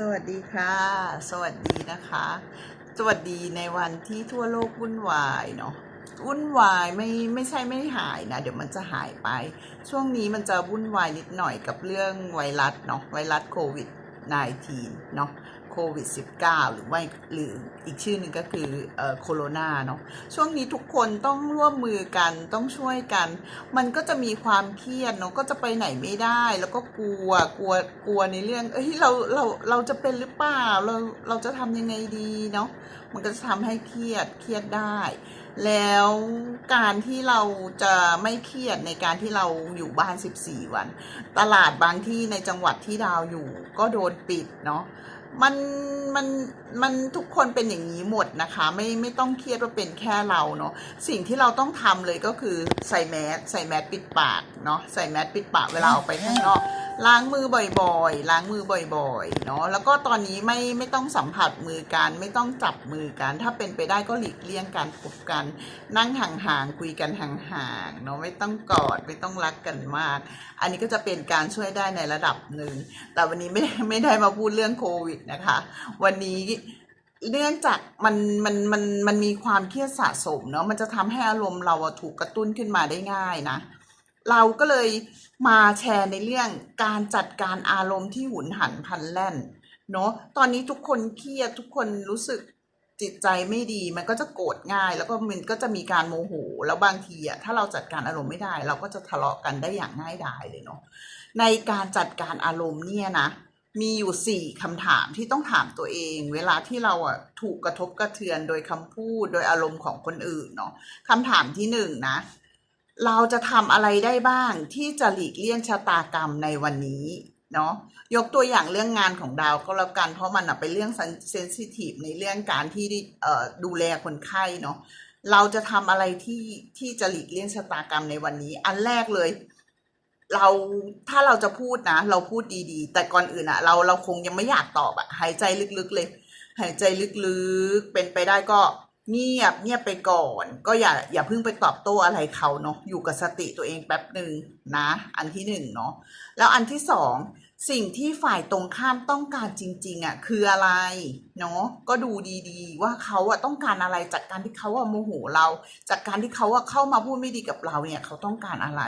สวัสดีค่ะ สวัสดีนะคะ สวัสดีในวันที่ทั่วโลกวุ่นวายเนาะวุ่นวายไม่ไม่ใช่ไม่หายนะ เดี๋ยวมันจะหายไป ช่วงนี้มันจะวุ่นวายนิดหน่อยกับเรื่องไวรัสเนาะไวรัสโควิด -19 เนาะ โควิด -19 หรือว่หรืออีกชื่อหนึ่งก็คือเอ่อโคโรนาเนาะช่วงนี้ทุกคนต้องร่วมมือกันต้องช่วยกัน มันก็จะมีความเครียดเนาะก็จะไปไหนไม่ได้ แล้วก็กลัวกลัวกลัวในเรื่องเอ้ยเราเราเราจะเป็นหรือเปล่าเราเราจะทำยังไงดีเนาะมันก็จะทำให้เครียดเครียดได้ แล้วการที่เราจะไม่เครียดในการที่เราอยู่บ้าน 14 วัน ตลาดบางที่ในจังหวัดที่ดาวอยู่ก็โดนปิดเนาะ มันมันมันทุกคนเป็นอย่างนี้หมดนะคะ ไม่ไม่ต้องเครียดว่าเป็นแค่เราเนาะสิ่งที่เราต้องทำเลยก็คือใส่แมสใส่แมสปิดปากเนาะใส่แมสปิดปากเวลาออกไปข้างนอก ล้างมือบ่อยๆ ล้างมือบ่อยๆ เนาะ แล้วก็ตอนนี้ไม่ไม่ต้องสัมผัสมือกัน ไม่ต้องจับมือกัน ถ้าเป็นไปได้ก็หลีกเลี่ยงการพบกัน นั่งห่างๆ คุยกันห่างๆ เนาะ ไม่ต้องกอด ไม่ต้องรักกันมาก อันนี้ก็จะเป็นการช่วยได้ในระดับหนึ่ง แต่วันนี้ไม่ไม่ได้มาพูดเรื่องโควิดนะคะ วันนี้เนื่องจากมันมันมันมันมีความเครียดสะสมเนาะ มันจะทำให้อารมณ์เราถูกกระตุ้นขึ้นมาได้ง่ายนะ เราก็เลยมาแชร์ในเรื่องการจัดการอารมณ์ที่หุนหันพันแล่นเนาะตอนนี้ทุกคนเครียดทุกคนรู้สึกจิตใจไม่ดีมันก็จะโกรธง่าย แล้วก็มันก็จะมีการโมโห แล้วบางทีอะถ้าเราจัดการอารมณ์ไม่ได้ เราก็จะทะเลาะกันได้อย่างง่ายดายเลยเนาะในการจัดการอารมณ์เนี่ยนะมีอยู่สี่คำถามที่ต้องถามตัวเอง เวลาที่เราอะถูกกระทบกระเทือนโดยคำพูดโดยอารมณ์ของคนอื่นเนาะคำถามที่หนึ่งนะ เราจะทำอะไรได้บ้างที่จะหลีกเลี่ยงชะตากรรมในวันนี้เนาะยกตัวอย่างเรื่องงานของดาวก็แล้วกัน เพราะมันเป็นเรื่องเซนซิทีฟในเรื่องการที่ดูแลคนไข้เนาะเราจะทำอะไรที่ที่จะหลีกเลี่ยงชะตากรรมในวันนี้ อันแรกเลย เราถ้าเราจะพูดนะ เราพูดดีๆ แต่ก่อนอื่นอะเราเราคงยังไม่อยากตอบอะหายใจลึกๆเลย หายใจลึกๆเป็นไปได้ก็ เงียบเงียบไปก่อน ก็อย่าอย่าเพิ่งไปตอบโต้อะไรเขาเนาะอยู่กับสติตัวเองแป๊บหนึ่งนะ อันที่หนึ่งเนาะแล้วอันที่สองสิ่งที่ฝ่ายตรงข้ามต้องการจริง ๆอะคืออะไรเนาะก็ดูดีๆ ว่าเขาอะต้องการอะไรจากการที่เขาอะโมโหเรา จากการที่เขาอะเข้ามาพูดไม่ดีกับเราเนี่ยเขาต้องการอะไร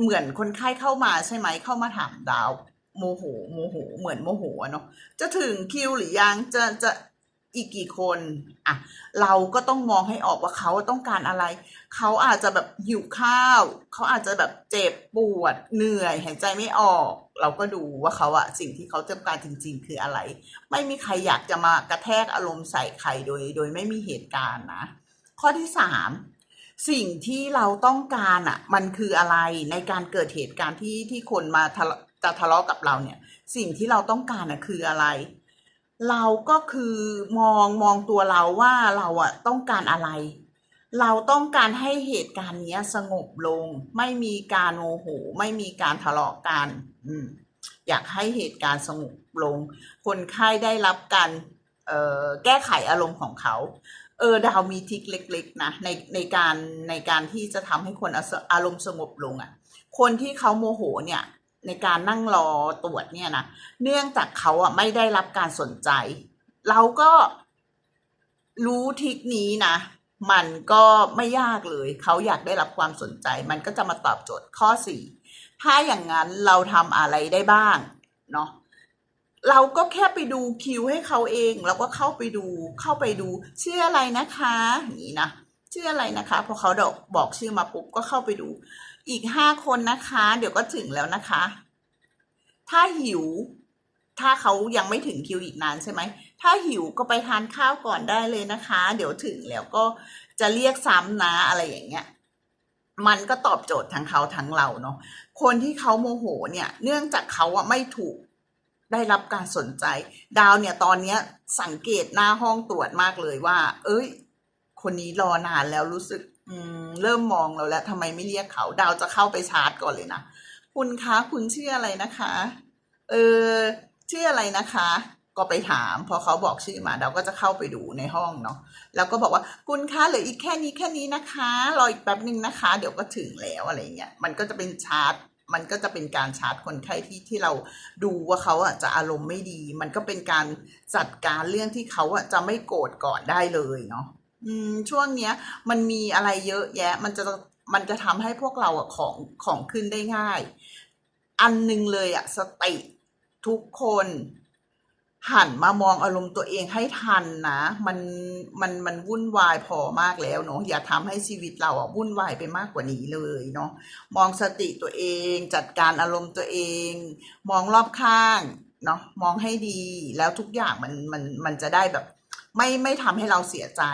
เหมือนคนไข้เข้ามาใช่ไหมเข้ามาถามดาวโมโหโมโหเหมือนโมโหเนาะจะถึงคิวหรือยังจะจะ อีกกี่คนอะเราก็ต้องมองให้ออกว่าเขาต้องการอะไร เขาอาจจะแบบหิวข้าว เขาอาจจะแบบเจ็บปวดเหนื่อยหายใจไม่ออก เราก็ดูว่าเขาอะสิ่งที่เขาต้องการจริง ๆ คืออะไร ไม่มีใครอยากจะมากระแทกอารมณ์ใส่ใครโดย โดยไม่มีเหตุการณ์นะ ข้อที่สามสิ่งที่เราต้องการอะ มันคืออะไรในการเกิดเหตุการณ์ที่ที่คนมาทะเลาะจะทะเลาะกับเราเนี่ย สิ่งที่เราต้องการอะคืออะไร เราก็คือมองมองตัวเราว่าเราอะต้องการอะไร เราต้องการให้เหตุการณ์นี้สงบลง ไม่มีการโมโห ไม่มีการทะเลาะกันอยากให้เหตุการณ์สงบลง คนไข้ได้รับการแก้ไขอารมณ์ของเขา เออดาวมีทิกเล็ก ๆ นะในในการในการที่จะทำให้คนอาสอารมณ์สงบลงอะ่ะ คนที่เขาโมโหเนี่ย ในการนั่งรอตรวจเนี่ยนะเนื่องจากเขาอะไม่ได้รับการสนใจ เราก็รู้ทิกนี้นะมันก็ไม่ยากเลย เขาอยากได้รับความสนใจ มันก็จะมาตอบโจทย์ข้อสี่ถ้าอย่างนั้นเราทำอะไรได้บ้างเนาะเราก็แค่ไปดูคิวให้เขาเอง เราก็เข้าไปดูเข้าไปดูชื่ออะไรนะคะอย่างนี้นะ ชื่ออะไรนะคะพอเขาบอกบอกชื่อมาปุ๊บก็เข้าไปดู อีกห้าคนนะคะ เดี๋ยวก็ถึงแล้วนะคะ ถ้าหิว ถ้าเขายังไม่ถึงคิวอีกนานใช่ไหมถ้าหิวก็ไปทานข้าวก่อนได้เลยนะคะ เดี๋ยวถึงแล้วก็จะเรียกซ้ำนะอะไรอย่างเงี้ยมันก็ตอบโจทย์ทั้งเขาทั้งเราเนาะคนที่เขาโมโหเนี่ย เนื่องจากเขาอะไม่ถูกได้รับการสนใจ ดาวเนี่ยตอนเนี้ยสังเกตหน้าห้องตรวจมากเลยว่า เอ้ย คนนี้รอนานแล้วรู้สึก อืม เริ่มมองเราแล้วทำไมไม่เรียกเขา ดาวจะเข้าไปชาร์จก่อนเลยนะ คุณคะคุณชื่ออะไรนะคะ เออชื่ออะไรนะคะ ก็ไปถาม พอเขาบอกชื่อมา ดาวก็จะเข้าไปดูในห้องเนาะแล้วก็บอกว่าคุณคะเหลืออีกแค่นี้แค่นี้นะคะรออีกแป๊บหนึ่งนะคะ เดี๋ยวก็ถึงแล้วอะไรเงี้ยมันก็จะเป็นชาร์จมันก็จะเป็นการชาร์จคนไข้ที่ที่เราดูว่าเขาอะจะอารมณ์ไม่ดี มันก็เป็นการจัดการเรื่องที่เขาอะจะไม่โกรธก่อนได้เลยเนาะ อืมช่วงเนี้ย มันมีอะไรเยอะแยะ มันจะมันจะทำให้พวกเราอะของของขึ้นได้ง่าย อันหนึ่งเลยอะสติทุกคนหันมามองอารมณ์ตัวเองให้ทันนะมันมันมันวุ่นวายพอมากแล้วเนาะอย่าทำให้ชีวิตเราอะวุ่นวายไปมากกว่านี้เลยเนาะมองสติตัวเองจัดการอารมณ์ตัวเอง มองรอบข้างเนาะมองให้ดีแล้วทุกอย่างมันมันมันจะได้แบบ ไม่ไม่ทำให้เราเสียใจ